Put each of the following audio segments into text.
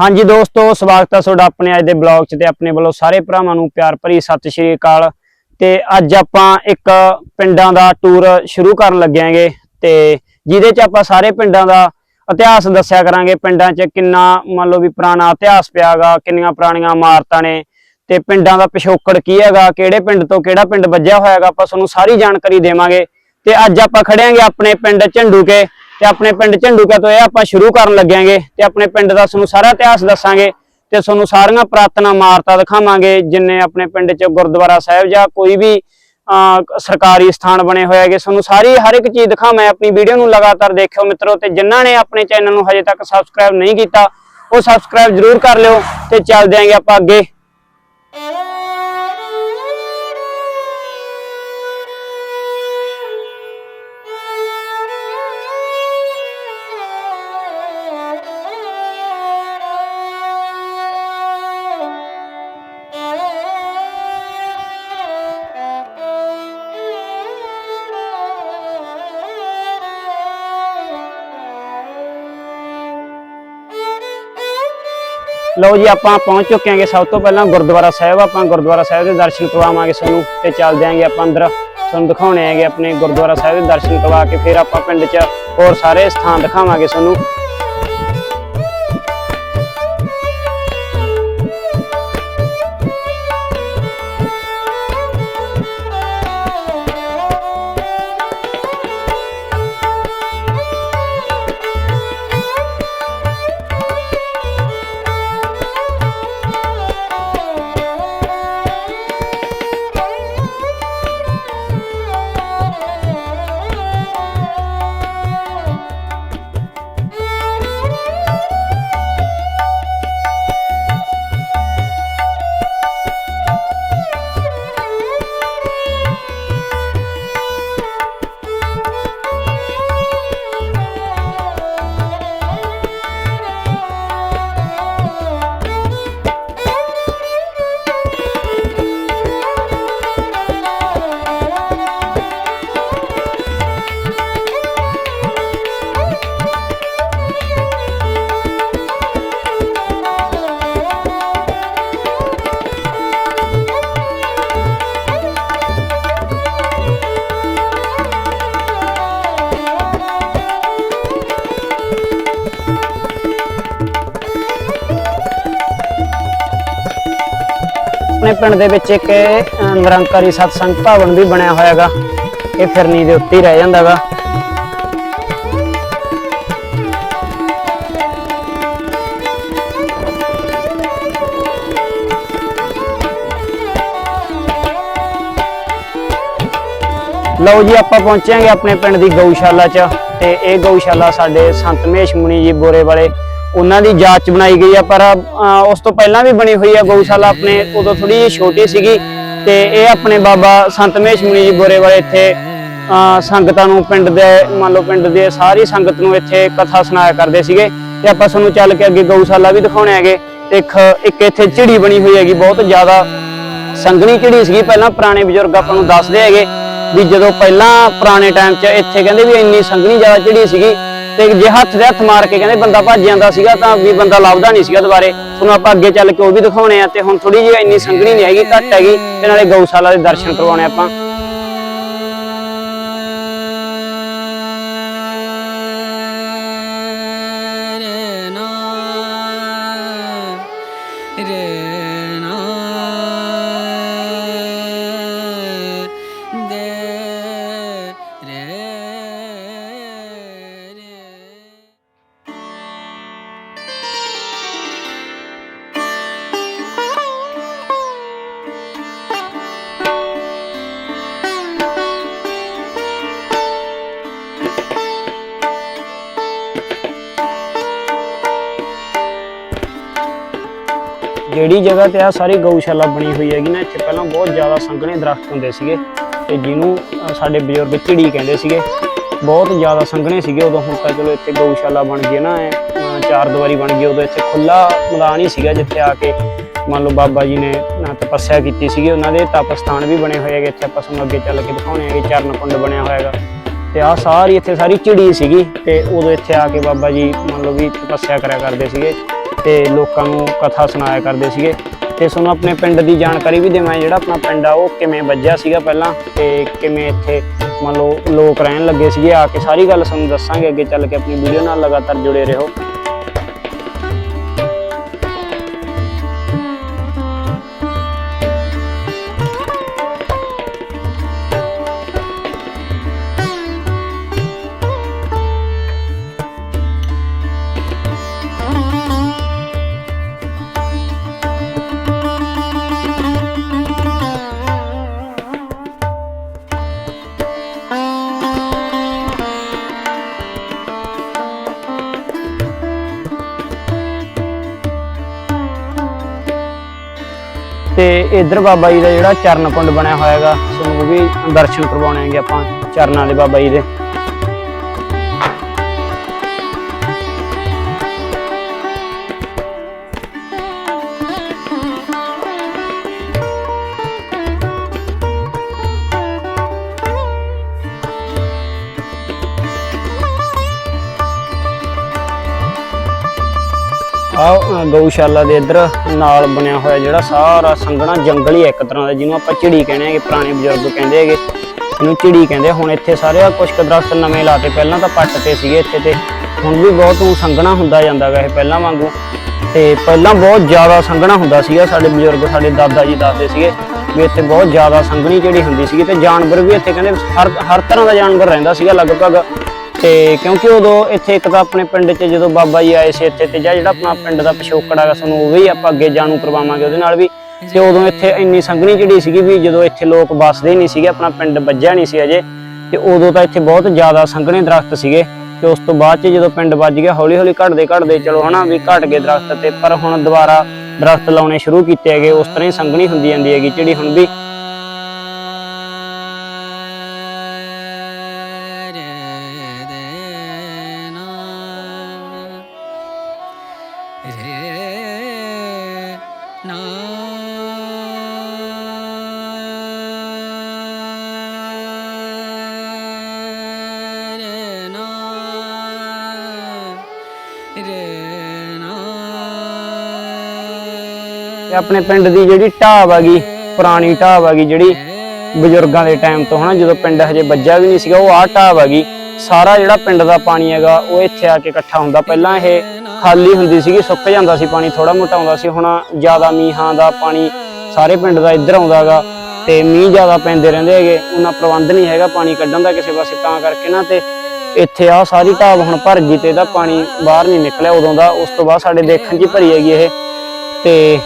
ਹਾਂਜੀ ਦੋਸਤੋ, ਸਵਾਗਤ ਹੈ ਤੁਹਾਡਾ ਆਪਣੇ ਅੱਜ ਦੇ ਬਲੌਗ 'ਚ ਤੇ ਆਪਣੇ ਵੱਲੋਂ ਸਾਰੇ ਭਰਾਵਾਂ ਨੂੰ ਪਿਆਰ ਭਰੀ ਸਤਿ ਸ਼੍ਰੀ ਅਕਾਲ। ਤੇ ਅੱਜ ਆਪਾਂ ਇੱਕ ਪਿੰਡਾਂ ਦਾ ਟੂਰ ਸ਼ੁਰੂ ਕਰਨ ਲੱਗਿਆਂਗੇ ਤੇ ਜਿਹਦੇ 'ਚ ਆਪਾਂ ਸਾਰੇ ਪਿੰਡਾਂ ਦਾ ਇਤਿਹਾਸ ਦੱਸਿਆ ਕਰਾਂਗੇ। ਪਿੰਡਾਂ 'ਚ ਕਿੰਨਾ ਮੰਨ ਲਓ ਵੀ ਪੁਰਾਣਾ ਇਤਿਹਾਸ ਪਿਆਗਾ ਕਿੰਨੀਆਂ ਪੁਰਾਣੀਆਂ ਇਮਾਰਤਾਂ ਨੇ ਤੇ ਪਿੰਡਾਂ ਦਾ ਪਿਛੋਕੜ ਕੀ ਹੈਗਾ, ਕਿਹੜੇ ਪਿੰਡ ਤੋਂ ਕਿਹੜਾ ਪਿੰਡ ਵੱਜਿਆ ਹੋਇਆਗਾ ਆਪਾਂ ਤੁਹਾਨੂੰ ਸਾਰੀ ਜਾਣਕਾਰੀ ਦੇਵਾਂਗੇ। ਤੇ ਅੱਜ ਆਪਾਂ ਖੜਿਆਂਗੇ ਆਪਣੇ ਪਿੰਡ ਝੰਡੂਕੇ। ਤੇ ਆਪਣੇ ਪਿੰਡ ਝੰਡੂਕੇ ਤੋਂ ਇਹ ਆਪਾਂ ਸ਼ੁਰੂ ਕਰਨ ਲੱਗਿਆਂਗੇ ਤੇ ਆਪਣੇ ਪਿੰਡ ਦਾ ਤੁਹਾਨੂੰ ਸਾਰਾ ਇਤਿਹਾਸ ਦੱਸਾਂਗੇ ਤੇ ਤੁਹਾਨੂੰ ਸਾਰੀਆਂ ਪ੍ਰਾਤਨ ਇਮਾਰਤਾਂ ਦਿਖਾਵਾਂਗੇ, ਜਿੰਨੇ ਆਪਣੇ ਪਿੰਡ 'ਚ ਗੁਰਦੁਆਰਾ ਸਾਹਿਬ ਜਾਂ ਕੋਈ ਵੀ ਸਰਕਾਰੀ ਸਥਾਨ ਬਣੇ ਹੋਏ ਹੈਗੇ, ਤੁਹਾਨੂੰ ਸਾਰੀ, ਹਰ ਇੱਕ ਚੀਜ਼ ਦਿਖਾਵਾਂ, ਆਪਣੀ ਵੀਡੀਓ ਨੂੰ ਲਗਾਤਾਰ ਦੇਖਿਓ ਮਿੱਤਰੋ ਤੇ ਜਿਨ੍ਹਾਂ ਨੇ ਆਪਣੇ ਚੈਨਲ ਨੂੰ ਹਜੇ ਤੱਕ ਸਬਸਕ੍ਰਾਈਬ ਨਹੀਂ ਕੀਤਾ, ਉਹ ਸਬਸਕ੍ਰਾਈਬ ਜ਼ਰੂਰ ਕਰ ਲਿਓ ਤੇ ਚੱਲਦੇ ਆਂਗੇ ਆਪਾਂ ਅੱਗੇ। ਲਓ ਜੀ, ਆਪਾਂ ਪਹੁੰਚ ਚੁੱਕੇ ਹਾਂਗੇ ਸਭ ਤੋਂ ਪਹਿਲਾਂ ਗੁਰਦੁਆਰਾ ਸਾਹਿਬ, ਆਪਾਂ ਗੁਰਦੁਆਰਾ ਸਾਹਿਬ ਦੇ ਦਰਸ਼ਨ ਕਰਵਾਵਾਂਗੇ ਤੁਹਾਨੂੰ ਤੇ ਚੱਲਦੇ ਆਂਗੇ ਆਪਾਂ ਅੰਦਰ। ਤੁਹਾਨੂੰ ਦਿਖਾਉਣੇ ਹੈਗੇ ਆਪਣੇ ਗੁਰਦੁਆਰਾ ਸਾਹਿਬ ਦੇ ਦਰਸ਼ਨ ਕਰਵਾ ਕੇ, ਫਿਰ ਆਪਾਂ ਪਿੰਡ 'ਚ ਹੋਰ ਸਾਰੇ ਸਥਾਨ ਦਿਖਾਵਾਂਗੇ ਤੁਹਾਨੂੰ ਆਪਣੇ ਪਿੰਡ ਦੇ ਵਿੱਚ ਇੱਕ ਨਿਰੰਕਾਰੀ ਸਤਸੰਗ ਭਵਨ ਵੀ ਬਣਿਆ ਹੋਇਆ ਹੈਗਾ ਇਹ ਫਿਰਨੀ ਦੇ ਉੱਤੇ ਹੀ ਰਹਿ ਜਾਂਦਾ ਹੈਗਾ ਲਓ ਜੀ, ਆਪਾਂ ਪਹੁੰਚਾਂਗੇ ਆਪਣੇ ਪਿੰਡ ਦੀ ਗਊਸ਼ਾਲਾ 'ਚ ਤੇ ਇਹ ਗਊਸ਼ਾਲਾ ਸਾਡੇ ਸੰਤ ਮਹੇਸ਼ ਮੁਨੀ ਜੀ ਬੋਰੇ ਵਾਲੇ ਉਹਨਾਂ ਦੀ ਯਾਦ 'ਚ ਬਣਾਈ ਗਈ ਆ, ਪਰ ਉਸ ਤੋਂ ਪਹਿਲਾਂ ਵੀ ਬਣੀ ਹੋਈ ਆ ਗਊਸ਼ਾਲਾ ਆਪਣੇ, ਉਦੋਂ ਥੋੜੀ ਜਿਹੀ ਛੋਟੀ ਸੀਗੀ ਤੇ ਇਹ ਆਪਣੇ ਬਾਬਾ ਸੰਤ ਮਹੇਸ਼ ਜੀ ਬੋਰੇ ਵਾਲੇ ਇੱਥੇ ਸੰਗਤਾਂ ਨੂੰ ਪਿੰਡ ਦੇ, ਮੰਨ ਲਓ ਪਿੰਡ ਦੇ ਸਾਰੀ ਸੰਗਤ ਨੂੰ ਇੱਥੇ ਕਥਾ ਸੁਣਾਇਆ ਕਰਦੇ ਸੀਗੇ ਤੇ ਆਪਾਂ ਤੁਹਾਨੂੰ ਚੱਲ ਕੇ ਅੱਗੇ ਗਊਸ਼ਾਲਾ ਵੀ ਦਿਖਾਉਣੇ ਹੈਗੇ। ਤੇ ਇੱਕ ਇੱਕ ਇੱਥੇ ਝਿੜੀ ਬਣੀ ਹੋਈ ਹੈਗੀ, ਬਹੁਤ ਜ਼ਿਆਦਾ ਸੰਘਣੀ ਝਿੜੀ ਸੀਗੀ, ਪਹਿਲਾਂ ਪੁਰਾਣੇ ਬਜ਼ੁਰਗ ਆਪਾਂ ਨੂੰ ਦੱਸਦੇ ਹੈਗੇ ਵੀ ਜਦੋਂ ਪਹਿਲਾਂ ਪੁਰਾਣੇ ਟਾਈਮ 'ਚ ਇੱਥੇ ਕਹਿੰਦੇ ਵੀ ਇੰਨੀ ਸੰਘਣੀ ਜ਼ਿਆਦਾ ਝਿੜੀ ਸੀਗੀ ਤੇ ਜੇ ਹੱਥ ਦੇ ਹੱਥ ਮਾਰ ਕੇ ਕਹਿੰਦੇ ਬੰਦਾ ਭੱਜ ਜਾਂਦਾ ਸੀਗਾ ਤਾਂ ਵੀ ਬੰਦਾ ਲੱਭਦਾ ਨਹੀਂ ਸੀਗਾ ਦੁਬਾਰੇ। ਤੁਹਾਨੂੰ ਆਪਾਂ ਅੱਗੇ ਚੱਲ ਕੇ ਉਹ ਵੀ ਦਿਖਾਉਣੇ ਆ ਤੇ ਹੁਣ ਥੋੜੀ ਜਿਹੀ ਇੰਨੀ ਸੰਘਣੀ ਨਹੀਂ ਹੈਗੀ, ਘੱਟ ਹੈਗੀ ਤੇ ਨਾਲੇ ਗਊਸ਼ਾਲਾ ਦੇ ਦਰਸ਼ਨ ਕਰਵਾਉਣੇ ਆਪਾਂ। ਜਿਹੜੀ ਜਗ੍ਹਾ ਤੇ ਆ ਸਾਰੀ ਗਊਸ਼ਾਲਾ ਬਣੀ ਹੋਈ ਹੈਗੀ ਨਾ ਇੱਥੇ ਪਹਿਲਾਂ ਬਹੁਤ ਜ਼ਿਆਦਾ ਸੰਘਣੇ ਦਰਖਤ ਹੁੰਦੇ ਸੀਗੇ ਤੇ ਜਿਹਨੂੰ ਸਾਡੇ ਬਜ਼ੁਰਗ ਝਿੜੀ ਕਹਿੰਦੇ ਸੀਗੇ। ਬਹੁਤ ਜ਼ਿਆਦਾ ਸੰਘਣੇ ਸੀਗੇ ਉਦੋਂ ਹੁਣ ਤਾਂ ਚਲੋ ਇੱਥੇ ਗਊਸ਼ਾਲਾ ਬਣ ਗਈ ਨਾ ਐਂ, ਚਾਰ ਦੀਵਾਰੀ ਬਣ ਗਈ ਉਦੋਂ ਇੱਥੇ ਖੁੱਲਾ ਮੈਦਾਨ ਹੀ ਸੀਗਾ ਜਿੱਥੇ ਆ ਕੇ ਮੰਨ ਲਓ ਬਾਬਾ ਜੀ ਨੇ ਤਪੱਸਿਆ ਕੀਤੀ ਸੀਗੀ। ਉਹਨਾਂ ਦੇ ਤਪ ਸਥਾਨ ਵੀ ਬਣੇ ਹੋਏ ਹੈਗੇ ਇੱਥੇ ਆਪਾਂ ਤੁਹਾਨੂੰ ਅੱਗੇ ਚੱਲ ਕੇ ਦਿਖਾਉਣੇ ਹੈਗੇ ਚਰਨ ਕੁੰਡ ਬਣਿਆ ਹੋਇਆ ਹੈਗਾ। ਤੇ ਆ ਸਾਰੀ ਇੱਥੇ ਸਾਰੀ ਝਿੜੀ ਸੀਗੀ ਤੇ ਉਦੋਂ ਇੱਥੇ ਆ ਕੇ ਬਾਬਾ ਜੀ ਮੰਨ ਲਓ ਵੀ ਤਪੱਸਿਆ ਕਰਿਆ ਕਰਦੇ ਸੀਗੇ। ਤੇ ਲੋਕਾਂ ਨੂੰ ਕਥਾ ਸੁਣਾਇਆ ਕਰਦੇ ਸੀਗੇ। ਤੇ ਤੁਹਾਨੂੰ ਆਪਣੇ ਪਿੰਡ ਦੀ ਜਾਣਕਾਰੀ ਵੀ ਦੇਵਾਂ, ਜਿਹੜਾ ਆਪਣਾ ਪਿੰਡ ਆ, ਉਹ ਕਿਵੇਂ ਵੱਜਿਆ ਸੀਗਾ ਪਹਿਲਾਂ ਤੇ ਕਿਵੇਂ ਇੱਥੇ ਮੰਨ ਲਓ ਲੋਕ ਰਹਿਣ ਲੱਗੇ ਸੀਗੇ। ਆ ਕੇ ਸਾਰੀ ਗੱਲ ਤੁਹਾਨੂੰ ਦੱਸਾਂਗੇ, ਅੱਗੇ ਚੱਲ ਕੇ ਆਪਣੀ ਵੀਡੀਓ ਨਾਲ ਲਗਾਤਾਰ ਜੁੜੇ ਰਹੋ। ਤੇ ਇਧਰ ਬਾਬਾ ਜੀ ਦਾ ਜਿਹੜਾ ਚਰਨ ਕੁੰਡ ਬਣਿਆ ਹੋਇਆ ਹੈਗਾ ਸੋ ਉਹ ਵੀ ਦਰਸ਼ਨ ਕਰਵਾਉਣੇ ਆਂਗੇ ਆਪਾਂ ਚਰਨਾਂ ਦੇ ਬਾਬਾ ਜੀ ਦੇ। ਗਊਸ਼ਾਲਾ ਦੇ ਇੱਧਰ ਨਾਲ ਬਣਿਆ ਹੋਇਆ ਜਿਹੜਾ ਸਾਰਾ ਸੰਘਣਾ ਜੰਗਲ ਹੀ ਇੱਕ ਤਰ੍ਹਾਂ ਦਾ, ਜਿਹਨੂੰ ਆਪਾਂ ਝਿੜੀ ਕਹਿੰਦੇ ਹੈਗੇ, ਪੁਰਾਣੇ ਬਜ਼ੁਰਗ ਕਹਿੰਦੇ ਹੈਗੇ। ਇਹਨੂੰ ਝਿੜੀ ਕਹਿੰਦੇ ਹੁਣ ਇੱਥੇ ਸਾਰੇ ਆ ਕੁਛ ਕੁ ਦਰਖਤ ਨਵੇਂ ਲਾਤੇ, ਪਹਿਲਾਂ ਤਾਂ ਪੱਟ ਤੇ ਸੀਗੇ ਇੱਥੇ ਤੇ। ਹੁਣ ਵੀ ਬਹੁਤ ਸੰਘਣਾ ਹੁੰਦਾ ਜਾਂਦਾ ਗਾ ਇਹ ਪਹਿਲਾਂ ਵਾਂਗੂ। ਤੇ ਪਹਿਲਾਂ ਬਹੁਤ ਜ਼ਿਆਦਾ ਸੰਘਣਾ ਹੁੰਦਾ ਸੀਗਾ ਸਾਡੇ ਬਜ਼ੁਰਗ, ਸਾਡੇ ਦਾਦਾ ਜੀ ਦੱਸਦੇ ਸੀਗੇ ਵੀ ਇੱਥੇ ਬਹੁਤ ਜ਼ਿਆਦਾ ਸੰਘਣੀ ਜਿਹੜੀ ਹੁੰਦੀ ਸੀਗੀ ਤੇ ਜਾਨਵਰ ਵੀ ਇੱਥੇ ਕਹਿੰਦੇ ਹਰ ਹਰ ਤਰ੍ਹਾਂ ਦਾ ਜਾਨਵਰ ਰਹਿੰਦਾ ਸੀਗਾ ਲਗਭਗ। ਤੇ ਕਿਉਂਕਿ ਉਦੋਂ ਇੱਥੇ ਇੱਕ ਤਾਂ ਆਪਣੇ ਪਿੰਡ 'ਚ ਜਦੋਂ ਬਾਬਾ ਜੀ ਆਏ ਸੀ ਇੱਥੇ ਤੇ ਜਿਹੜਾ ਆਪਣਾ ਪਿੰਡ ਦਾ ਪਿਛੋਕੜ ਹੈਗਾ ਸਾਨੂੰ ਉਹ ਵੀ ਆਪਾਂ ਅੱਗੇ ਜਾਣੂ ਕਰਵਾਵਾਂਗੇ ਉਹਦੇ ਨਾਲ ਵੀ। ਤੇ ਉਦੋਂ ਇੱਥੇ ਇੰਨੀ ਸੰਘਣੀ ਜਿਹੜੀ ਸੀਗੀ ਵੀ ਜਦੋਂ ਇੱਥੇ ਲੋਕ ਵੱਸਦੇ ਹੀ ਨਹੀਂ ਸੀਗੇ, ਆਪਣਾ ਪਿੰਡ ਵੱਜਿਆ ਨਹੀਂ ਸੀ ਅਜੇ, ਤੇ ਉਦੋਂ ਤਾਂ ਇੱਥੇ ਬਹੁਤ ਜ਼ਿਆਦਾ ਸੰਘਣੇ ਦਰਖਤ ਸੀਗੇ। ਤੇ ਉਸ ਤੋਂ ਬਾਅਦ 'ਚ ਜਦੋਂ ਪਿੰਡ ਵੱਜ ਗਿਆ ਹੌਲੀ ਹੌਲੀ ਘਟਦੇ ਘਟਦੇ ਚਲੋ ਹਨਾ ਵੀ ਘਟ ਗਏ ਦਰਖਤ ਤੇ, ਪਰ ਹੁਣ ਦੁਬਾਰਾ ਦਰਖਤ ਲਾਉਣੇ ਸ਼ੁਰੂ ਕੀਤੇ ਹੈਗੇ, ਉਸ ਤਰ੍ਹਾਂ ਹੀ ਸੰਘਣੀ ਹੁੰਦੀ ਜਾਂਦੀ ਹੈਗੀ ਜਿਹੜੀ ਹੁਣ ਵੀ। ਆਪਣੇ ਪਿੰਡ ਦੀ ਜਿਹੜੀ ਢਾਬ ਹੈਗੀ, ਪੁਰਾਣੀ ਢਾਬ ਹੈਗੀ, ਜਿਹੜੀ ਬਜ਼ੁਰਗਾਂ ਦੇ ਟਾਈਮ ਤੋਂ ਹਨਾ, ਜਦੋਂ ਪਿੰਡ ਹਜੇ ਵੱਜਾ ਵੀ ਨਹੀਂ ਸੀਗਾ, ਉਹ ਆਹ ਢਾਬ ਹੈਗੀ। ਸਾਰਾ ਜਿਹੜਾ ਪਿੰਡ ਦਾ ਪਾਣੀ ਹੈਗਾ, ਉਹ ਇੱਥੇ ਆ ਕੇ ਇਕੱਠਾ ਹੁੰਦਾ। ਪਹਿਲਾਂ ਇਹ ਖਾਲੀ ਹੁੰਦੀ ਸੀਗੀ, ਸੁੱਕ ਜਾਂਦਾ ਸੀ ਪਾਣੀ ਥੋੜਾ ਮੋਟਾ ਆਉਂਦਾ ਸੀ। ਹੁਣ ਜ਼ਿਆਦਾ ਮੀਂਹਾਂ ਦਾ ਪਾਣੀ ਸਾਰੇ ਪਿੰਡ ਦਾ ਇੱਧਰ ਆਉਂਦਾਗਾ ਤੇ ਮੀਂਹ ਜ਼ਿਆਦਾ ਪੈਂਦੇ ਰਹਿੰਦੇ ਹੈਗੇ, ਉਹਨਾਂ ਪ੍ਰਬੰਧ ਨਹੀਂ ਹੈਗਾ ਪਾਣੀ ਕੱਢਣ ਦਾ ਕਿਸੇ ਪਾਸੇ, ਤਾਂ ਕਰਕੇ ਨਾ ਤੇ ਇੱਥੇ ਆ ਸਾਰੀ ਢਾਬ ਹੁਣ ਭਰ ਗਈ ਤੇ ਇਹਦਾ ਪਾਣੀ ਬਾਹਰ ਨਹੀਂ ਨਿਕਲਿਆ ਉਦੋਂ ਦਾ, ਉਸ ਤੋਂ ਬਾਅਦ ਸਾਡੇ ਦੇਖਣ 'ਚ ਹੀ ਭਰੀ ਹੈਗੀ ਇਹ। ਤੇ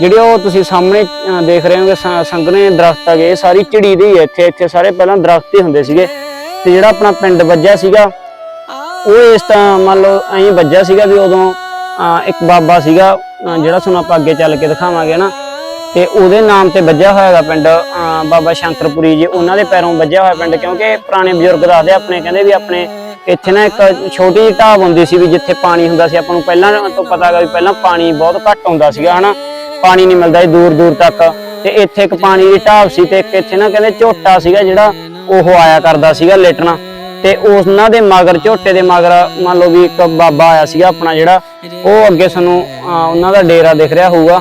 ਜਿਹੜੇ ਉਹ ਤੁਸੀਂ ਸਾਹਮਣੇ ਦੇਖ ਰਹੇ ਹੋਗੇ ਸ- ਸੰਘਣੇ ਦਰਖਤ ਹੈਗੇ ਇਹ ਸਾਰੀ ਝਿੜੀ ਦੀ ਹੀ ਇੱਥੇ ਇੱਥੇ ਸਾਰੇ ਪਹਿਲਾਂ ਦਰਖਤ ਹੀ ਹੁੰਦੇ ਸੀਗੇ। ਤੇ ਜਿਹੜਾ ਆਪਣਾ ਪਿੰਡ ਵੱਜਿਆ ਸੀਗਾ ਉਹ ਇਸ ਤਾਂ ਮੰਨ ਲਓ ਐਂ ਵੱਜਿਆ ਸੀਗਾ ਵੀ ਉਦੋਂ ਅਹ, ਇੱਕ ਬਾਬਾ ਸੀਗਾ ਜਿਹੜਾ ਤੁਹਾਨੂੰ ਆਪਾਂ ਅੱਗੇ ਚੱਲ ਕੇ ਦਿਖਾਵਾਂਗੇ ਨਾ ਤੇ ਉਹਦੇ ਨਾਮ ਤੇ ਵੱਜਿਆ ਹੋਇਆ ਹੈਗਾ ਪਿੰਡ ਅਹ, ਬਾਬਾ ਸ਼ੰਕਰਪੁਰੀ ਜੀ। ਉਹਨਾਂ ਦੇ ਪੈਰੋਂ ਵੱਜਿਆ ਹੋਇਆ ਪਿੰਡ ਕਿਉਂਕਿ ਪੁਰਾਣੇ ਬਜ਼ੁਰਗ ਦੱਸਦੇ ਆਪਣੇ ਕਹਿੰਦੇ ਵੀ ਆਪਣੇ ਇੱਥੇ ਨਾ ਇੱਕ ਛੋਟੀ ਜਿਹੀ ਢਾਬ ਹੁੰਦੀ ਸੀ ਵੀ ਜਿੱਥੇ ਪਾਣੀ ਹੁੰਦਾ ਸੀ। ਆਪਾਂ ਨੂੰ ਪਹਿਲਾਂ ਤੋਂ ਪਤਾ ਹੈਗਾ ਵੀ ਪਹਿਲਾਂ ਪਾਣੀ ਬਹੁਤ ਘੱਟ ਆਉਂਦਾ ਸੀਗਾ ਹਨਾ? ਪਾਣੀ ਨਹੀਂ ਮਿਲਦਾ ਸੀ ਦੂਰ ਦੂਰ ਤੱਕ। ਤੇ ਇੱਥੇ ਇੱਕ ਪਾਣੀ ਦੀ ਢਾਬ ਸੀ ਤੇ ਇੱਕ ਇੱਥੇ ਨਾ ਕਹਿੰਦੇ ਝੋਟਾ ਸੀਗਾ ਜਿਹੜਾ ਉਹ ਆਇਆ ਕਰਦਾ ਸੀਗਾ ਲੇਟਣਾ। ਤੇ ਉਹਨਾਂ ਦੇ ਮਗਰ ਝੋਟੇ ਦੇ ਮਗਰ ਮੰਨ ਲਓ ਵੀ ਇੱਕ ਬਾਬਾ ਆਇਆ ਸੀਗਾ ਆਪਣਾ ਜਿਹੜਾ ਉਹ ਅੱਗੇ ਸਾਨੂੰ ਅਹ, ਉਹਨਾਂ ਦਾ ਡੇਰਾ ਦਿਖ ਰਿਹਾ ਹੋਊਗਾ।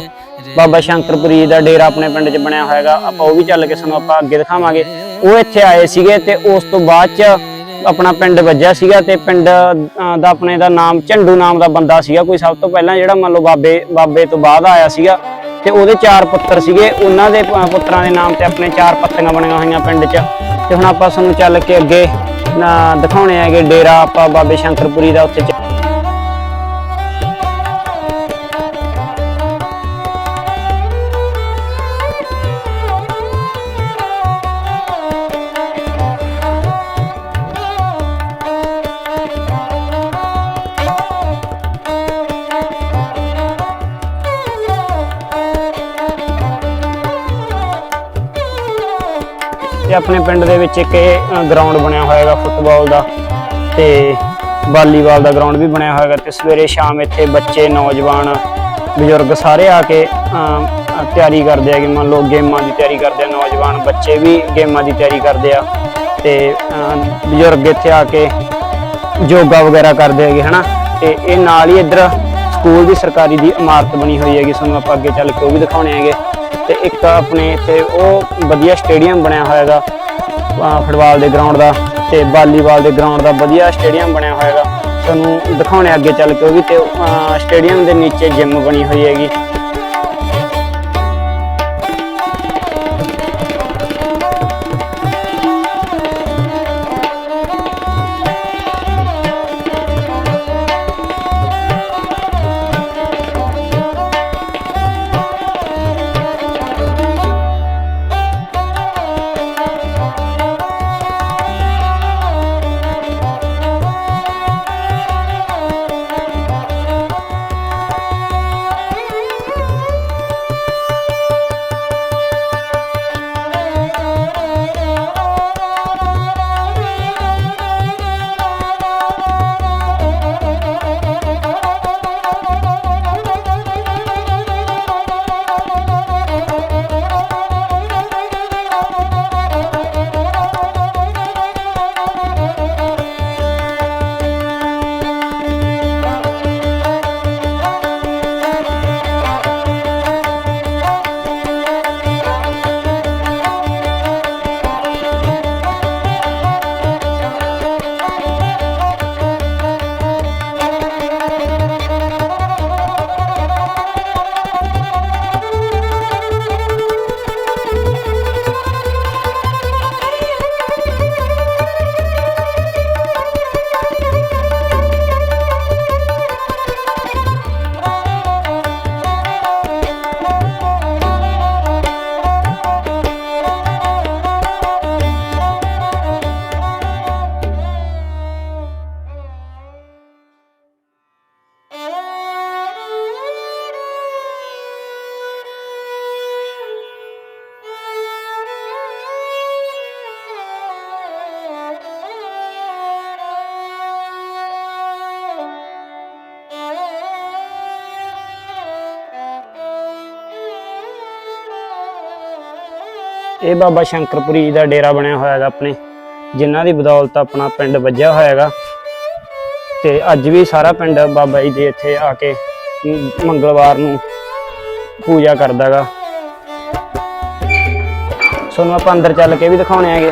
ਬਾਬਾ ਸ਼ੰਕਰਪੁਰੀ ਦਾ ਡੇਰਾ ਆਪਣੇ ਪਿੰਡ 'ਚ ਬਣਿਆ ਹੋਇਆਗਾ ਆਪਾਂ ਉਹ ਵੀ ਚੱਲ ਕੇ ਸਾਨੂੰ ਆਪਾਂ ਅੱਗੇ ਦਿਖਾਵਾਂਗੇ। ਉਹ ਇੱਥੇ ਆਏ ਸੀਗੇ ਤੇ ਉਸ ਤੋਂ ਬਾਅਦ 'ਚ ਆਪਣਾ ਪਿੰਡ ਵੱਜਿਆ ਸੀਗਾ ਤੇ ਪਿੰਡ ਦਾ ਆਪਣੇ ਦਾ ਨਾਮ, ਝੰਡੂ ਨਾਮ ਦਾ ਬੰਦਾ ਸੀਗਾ। ਕੋਈ ਸਭ ਤੋਂ ਪਹਿਲਾਂ ਜਿਹੜਾ ਮੰਨ ਲਓ ਬਾਬੇ ਬਾਬੇ ਤੋਂ ਬਾਅਦ ਆਇਆ ਸੀਗਾ ਤੇ ਉਹਦੇ ਚਾਰ ਪੁੱਤਰ ਸੀਗੇ। ਉਹਨਾਂ ਦੇ ਪੁੱਤਰਾਂ ਦੇ ਨਾਮ ਤੇ ਆਪਣੇ ਚਾਰ ਪੱਤੀਆਂ ਬਣੀਆਂ ਹੋਈਆਂ ਪਿੰਡ 'ਚ। ਤੇ ਹੁਣ ਆਪਾਂ ਸਾਨੂੰ ਚੱਲ ਕੇ ਅੱਗੇ ਦਿਖਾਉਣੇ ਆਗੇ ਡੇਰਾ, ਆਪਾਂ ਬਾਬੇ ਸ਼ੰਕਰਪੁਰੀ ਦਾ ਉੱਥੇ ਆਪਣੇ ਪਿੰਡ ਦੇ ਵਿੱਚ ਇੱਕ ਇਹ ਗਰਾਊਂਡ ਬਣਿਆ ਹੋਇਆ ਹੈਗਾ ਫੁੱਟਬਾਲ ਦਾ ਤੇ ਵਾਲੀਬਾਲ ਦਾ ਗਰਾਊਂਡ ਵੀ ਬਣਿਆ ਹੋਇਆ ਹੈਗਾ ਤੇ ਸਵੇਰੇ ਸ਼ਾਮ ਇੱਥੇ ਬੱਚੇ, ਨੌਜਵਾਨ, ਬਜ਼ੁਰਗ ਸਾਰੇ ਆ ਕੇ ਤਿਆਰੀ ਕਰਦੇ ਹੈਗੇ। ਮੰਨ ਲਓ ਗੇਮਾਂ ਦੀ ਤਿਆਰੀ ਕਰਦੇ ਆ, ਨੌਜਵਾਨ ਬੱਚੇ ਵੀ ਗੇਮਾਂ ਦੀ ਤਿਆਰੀ ਕਰਦੇ ਆ ਤੇ ਬਜ਼ੁਰਗ ਇੱਥੇ ਆ ਕੇ ਯੋਗਾ ਵਗੈਰਾ ਕਰਦੇ ਹੈਗੇ, ਹਨਾ? ਤੇ ਇਹ ਨਾਲ ਹੀ ਇੱਧਰ ਸਕੂਲ ਦੀ ਸਰਕਾਰੀ ਦੀ ਇਮਾਰਤ ਬਣੀ ਹੋਈ ਹੈਗੀ। ਸਾਨੂੰ ਆਪਾਂ ਅੱਗੇ ਚੱਲ ਕੇ ਉਹ ਵੀ ਦਿਖਾਉਣੇ ਹੈਗੇ। ਤੇ ਇੱਕ ਆਪਣੇ ਇੱਥੇ ਉਹ ਵਧੀਆ ਸਟੇਡੀਅਮ ਬਣਿਆ ਹੋਇਆ ਹੈਗਾ ਫੁੱਟਬਾਲ ਦੇ ਗਰਾਊਂਡ ਦਾ ਤੇ ਵਾਲੀਬਾਲ ਦੇ ਗਰਾਊਂਡ ਦਾ ਵਧੀਆ ਸਟੇਡੀਅਮ ਬਣਿਆ ਹੋਇਆ ਹੈਗਾ। ਤੁਹਾਨੂੰ ਦਿਖਾਉਣੇ ਅੱਗੇ ਚੱਲ ਕੇ ਉਹ ਵੀ ਤੇ ਸਟੇਡੀਅਮ ਦੇ ਨੀਚੇ ਜਿਮ ਬਣੀ ਹੋਈ ਹੈਗੀ। ਇਹ ਬਾਬਾ ਸ਼ੰਕਰਪੁਰੀ ਜੀ ਦਾ ਡੇਰਾ ਬਣਿਆ ਹੋਇਆ ਹੈਗਾ ਆਪਣੇ, ਜਿਨ੍ਹਾਂ ਦੀ ਬਦੌਲਤ ਆਪਣਾ ਪਿੰਡ ਵੱਜਿਆ ਹੋਇਆ ਹੈਗਾ। ਤੇ ਅੱਜ ਵੀ ਸਾਰਾ ਪਿੰਡ ਬਾਬਾ ਜੀ ਦੇ ਇੱਥੇ ਆ ਕੇ ਮੰਗਲਵਾਰ ਨੂੰ ਪੂਜਾ ਕਰਦਾ ਹੈਗਾ। ਤੁਹਾਨੂੰ ਆਪਾਂ ਅੰਦਰ ਚੱਲ ਕੇ ਵੀ ਦਿਖਾਉਣੇ ਹੈਗੇ।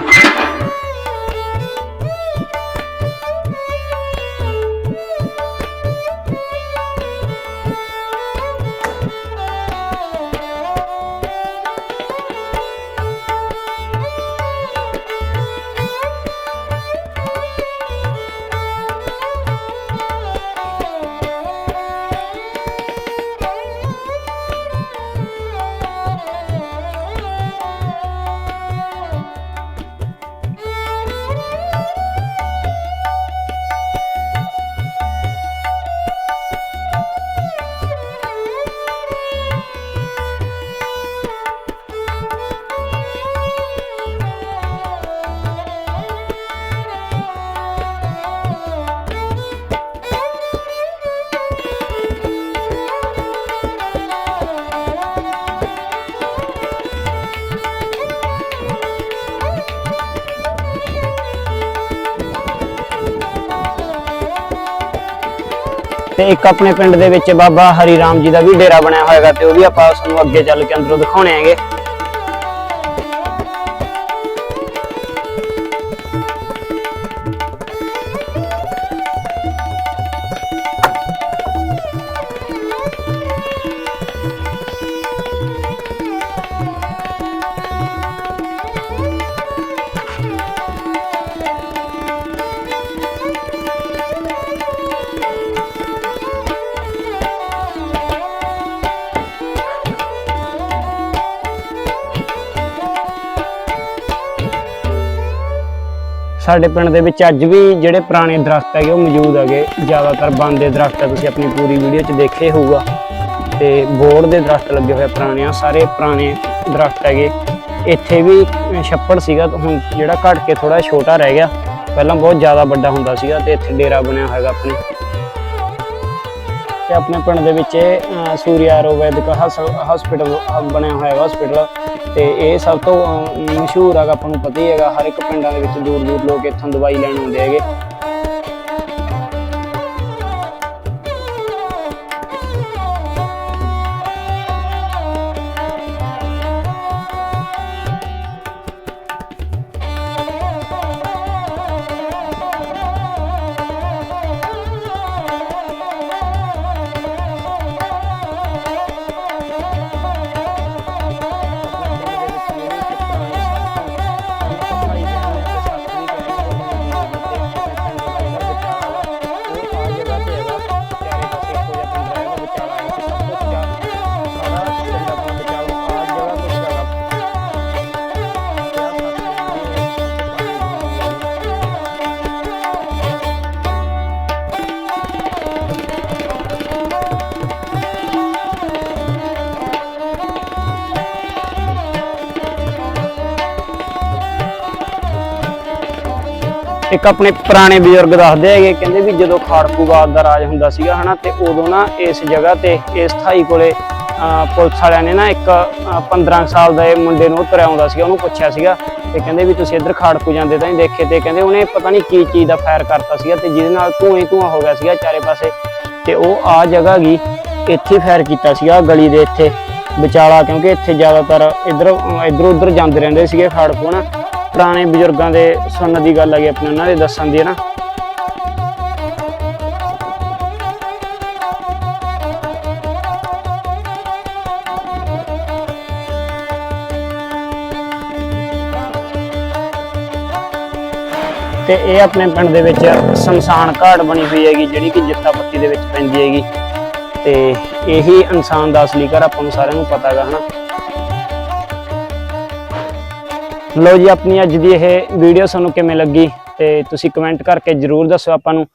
ਤੇ ਇੱਕ ਆਪਣੇ ਪਿੰਡ ਦੇ ਵਿੱਚ ਬਾਬਾ ਹਰੀ ਰਾਮ ਜੀ ਦਾ ਵੀ ਡੇਰਾ ਬਣਿਆ ਹੋਇਆ ਹੈਗਾ ਤੇ ਉਹ ਵੀ ਆਪਾਂ ਤੁਹਾਨੂੰ ਅੱਗੇ ਚੱਲ ਕੇ ਅੰਦਰੋਂ ਦਿਖਾਉਣੇ ਹੈਗੇ। ਸਾਡੇ ਪਿੰਡ ਦੇ ਵਿੱਚ ਅੱਜ ਵੀ ਜਿਹੜੇ ਪੁਰਾਣੇ ਦਰਖਤ ਹੈਗੇ, ਉਹ ਮੌਜੂਦ ਹੈਗੇ। ਜ਼ਿਆਦਾਤਰ ਬੰਦ ਦੇ ਦਰਖਤ ਤੁਸੀਂ ਆਪਣੀ ਪੂਰੀ ਵੀਡੀਓ 'ਚ ਦੇਖੇ ਹੋਊਗਾ। ਤੇ ਬੋਰਡ ਦੇ ਦਰਖਤ ਲੱਗੇ ਹੋਏ ਪੁਰਾਣੇ ਆ ਸਾਰੇ ਪੁਰਾਣੇ ਦਰਖਤ ਹੈਗੇ। ਇੱਥੇ ਵੀ ਛੱਪੜ ਸੀਗਾ ਹੁਣ ਜਿਹੜਾ ਘਟ ਕੇ ਥੋੜਾ ਛੋਟਾ ਰਹਿ ਗਿਆ। ਪਹਿਲਾਂ ਬਹੁਤ ਜ਼ਿਆਦਾ ਵੱਡਾ ਹੁੰਦਾ ਸੀਗਾ, ਤੇ ਇੱਥੇ ਡੇਰਾ ਬਣਿਆ ਹੋਏਗਾ ਆਪਣੇ। ਤੇ ਆਪਣੇ ਪਿੰਡ ਦੇ ਵਿੱਚ ਇਹ, ਸੂਰਿਆ ਆਯੁਰਵੈਦਿਕ ਹਸਪੀਟਲ ਬਣਿਆ ਹੋਇਆ ਹੈ ਹਸਪੀਟਲ ਤੇ ਇਹ ਸਭ ਤੋਂ ਮਸ਼ਹੂਰ ਹੈਗਾ ਆਪਾਂ ਨੂੰ ਪਤਾ ਹੀ ਹੈਗਾ ਹਰ ਇੱਕ ਪਿੰਡਾਂ ਦੇ ਵਿੱਚ ਦੂਰ ਦੂਰ ਲੋਕ ਇੱਥੋਂ ਦਵਾਈ ਲੈਣ ਆਉਂਦੇ ਹੈਗੇ। ਇੱਕ ਆਪਣੇ ਪੁਰਾਣੇ ਬਜ਼ੁਰਗ ਦੱਸਦੇ ਹੈਗੇ, ਕਹਿੰਦੇ ਵੀ ਜਦੋਂ ਖਾੜਕੂਵਾਦ ਦਾ ਰਾਜ ਹੁੰਦਾ ਸੀਗਾ ਹਨਾ, ਤੇ ਉਦੋਂ ਨਾ ਇਸ ਜਗ੍ਹਾ ਤੇ ਇਸ ਥਾਈ ਕੋਲੇ ਪੁਲਿਸ ਵਾਲਿਆਂ ਨੇ ਨਾ ਇੱਕ, ਅਹ 15 ਸਾਲ ਦਾ ਇਹ ਮੁੰਡੇ ਨੂੰ ਤੁਰਿਆ ਆਉਂਦਾ ਸੀਗਾ, ਉਹਨੂੰ ਪੁੱਛਿਆ ਸੀਗਾ ਤੇ ਕਹਿੰਦੇ ਵੀ ਤੁਸੀਂ ਇੱਧਰ ਖਾੜਕੂ ਜਾਂਦੇ ਤਾਂ ਹੀ ਦੇਖੇ ਤੇ ਕਹਿੰਦੇ ਉਹਨੇ ਪਤਾ ਨਹੀਂ ਕੀ ਚੀਜ਼ ਦਾ ਫਾਇਰ ਕਰਤਾ ਸੀਗਾ ਤੇ ਜਿਹਦੇ ਨਾਲ ਧੂਆਂ ਹੀ ਹੋ ਗਿਆ ਸੀਗਾ ਚਾਰੇ ਪਾਸੇ ਤੇ ਉਹ ਆ ਜਗ੍ਹਾ ਗਈ, ਇੱਥੇ ਫਾਇਰ ਕੀਤਾ ਸੀਗਾ ਗਲੀ ਦੇ ਇੱਥੇ, ਵਿਚਾਲਾ ਕਿਉਂਕਿ ਇੱਥੇ ਜ਼ਿਆਦਾਤਰ ਇੱਧਰ ਇੱਧਰ ਉੱਧਰ ਜਾਂਦੇ ਰਹਿੰਦੇ ਸੀਗੇ ਖਾੜਕੂ ਨਾ ਪੁਰਾਣੇ ਬਜ਼ੁਰਗਾਂ ਦੇ ਸੁਣਨ ਦੀ ਗੱਲ ਹੈਗੀ ਆਪਣੇ ਉਹਨਾਂ ਦੇ ਦੱਸਣ ਦੀ ਨਾ। ਤੇ ਇਹ ਆਪਣੇ ਪਿੰਡ ਦੇ ਵਿੱਚ ਸ਼ਮਸ਼ਾਨ ਘਾਟ ਬਣੀ ਹੋਈ ਹੈਗੀ, ਜਿਹੜੀ ਕਿ ਜਿੱਤਾ ਪੱਤੀ ਦੇ ਵਿੱਚ ਪੈਂਦੀ ਹੈਗੀ। ਤੇ ਇਹੀ ਇਨਸਾਨ ਦਾ ਅਸਲੀ ਘਰ ਆਪਾਂ ਨੂੰ ਸਾਰਿਆਂ ਨੂੰ ਪਤਾ ਹੈਗਾ, ਹਨਾ। ਲੋ ਜੀ, ਆਪਣੀ ਅੱਜ ਦੀ ਇਹ ਵੀਡੀਓ ਤੁਹਾਨੂੰ ਕਿਵੇਂ ਲੱਗੀ ਤੇ ਤੁਸੀਂ ਕਮੈਂਟ ਕਰਕੇ ਜਰੂਰ ਦੱਸੋ ਆਪਾਂ ਨੂੰ।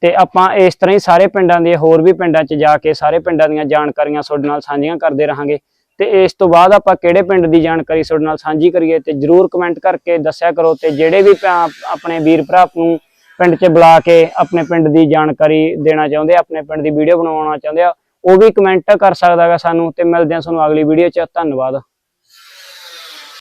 ਤੇ ਆਪਾਂ ਇਸ ਤਰ੍ਹਾਂ ਹੀ ਸਾਰੇ ਪਿੰਡਾਂ ਦੇ ਹੋਰ ਵੀ ਪਿੰਡਾਂ 'ਚ ਜਾ ਕੇ ਸਾਰੇ ਪਿੰਡਾਂ ਦੀਆਂ ਜਾਣਕਾਰੀਆਂ ਤੁਹਾਡੇ ਨਾਲ ਸਾਂਝੀਆਂ ਕਰਦੇ ਰਹਾਂਗੇ। ਤੇ ਇਸ ਤੋਂ ਬਾਅਦ ਆਪਾਂ ਕਿਹੜੇ ਪਿੰਡ ਦੀ ਜਾਣਕਾਰੀ ਤੁਹਾਡੇ ਨਾਲ ਸਾਂਝੀ ਕਰੀਏ ਤੇ ਜਰੂਰ ਕਮੈਂਟ ਕਰਕੇ ਦੱਸਿਆ ਕਰੋ ਤੇ ਜਿਹੜੇ ਵੀ ਭਰਾ- ਆਪਣੇ ਵੀਰ ਭਰਾ ਨੂੰ ਪਿੰਡ 'ਚ ਬੁਲਾ ਕੇ ਆਪਣੇ ਪਿੰਡ ਦੀ ਜਾਣਕਾਰੀ ਦੇਣਾ ਚਾਹੁੰਦੇ ਆ, ਆਪਣੇ ਪਿੰਡ ਦੀ ਵੀਡੀਓ ਬਣਾਉਣਾ ਚਾਹੁੰਦੇ ਆ, ਉਹ ਵੀ ਕਮੈਂਟ ਕਰ ਸਕਦਾ ਹੈਗਾ ਸਾਨੂੰ ਤੇ ਮਿਲਦੇ ਹਾਂ ਤੁਹਾਨੂੰ ਅਗਲੀ ਵੀਡੀਓ 'ਚ। ਧੰਨਵਾਦ।